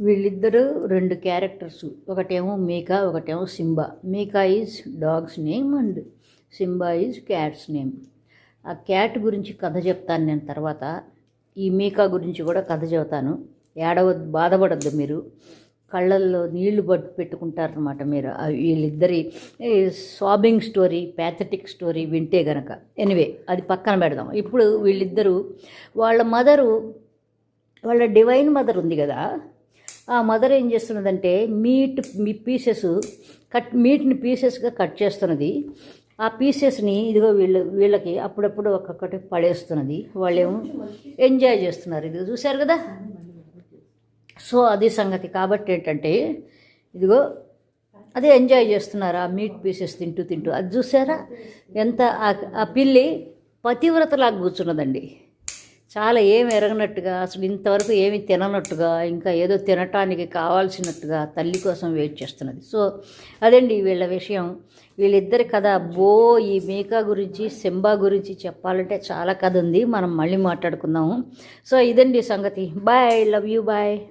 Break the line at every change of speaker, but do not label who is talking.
వీళ్ళిద్దరూ రెండు క్యారెక్టర్స్. ఒకటేమో మీకా ఒకటేమో Simba. Mika is dog's name and Simba is cat's name. ఆ క్యాట్ గురించి కథ చెప్తాను నేను తర్వాత. ఈ మీకా గురించి కూడా కథ చెబుతాను. ఏడవద్దు బాధపడద్దు మీరు. కళ్ళల్లో నీళ్ళు పట్టు పెట్టుకుంటారనమాట మీరు. వీళ్ళిద్దరి సాబింగ్ స్టోరీ ప్యాథటిక్ స్టోరీ వింటే గనక. ఎనివే అది పక్కన పెడదాం. ఇప్పుడు వీళ్ళిద్దరూ వాళ్ళ మదరు వాళ్ళ డివైన్ మదర్ ఉంది కదా ఆ మదర్ ఏం చేస్తున్నదంటే మీట్ మీ పీసెస్ కట్ మీట్ని పీసెస్గా కట్ చేస్తున్నది. ఆ పీసెస్ని ఇదిగో వీళ్ళ వీళ్ళకి అప్పుడప్పుడు ఒక్కొక్కటి పడేస్తున్నది. వాళ్ళేమో ఎంజాయ్ చేస్తున్నారు. ఇది చూశారు కదా? సో అది సంగతి. కాబట్టి ఏంటంటే ఇదిగో అదే ఎంజాయ్ చేస్తున్నారు ఆ మీట్ పీసెస్ తింటూ తింటూ. అది చూసారా ఎంత ఆ- ఆ పిల్లి పతివ్రతలాగా కూర్చున్నదండి. చాలా ఏమి ఎరగనట్టుగా అసలు ఇంతవరకు ఏమి తిననట్టుగా ఇంకా ఏదో తినటానికి కావాల్సినట్టుగా తల్లి కోసం వెయిట్ చేస్తున్నది. సో అదండి వీళ్ళ విషయం. వీళ్ళిద్దరి కథ. బో ఈ మేకా గురించి సింబా గురించి చెప్పాలంటే చాలా కథ ఉంది. మనం మళ్ళీ మాట్లాడుకుందాము. సో ఇదండి సంగతి. Bye love you bye.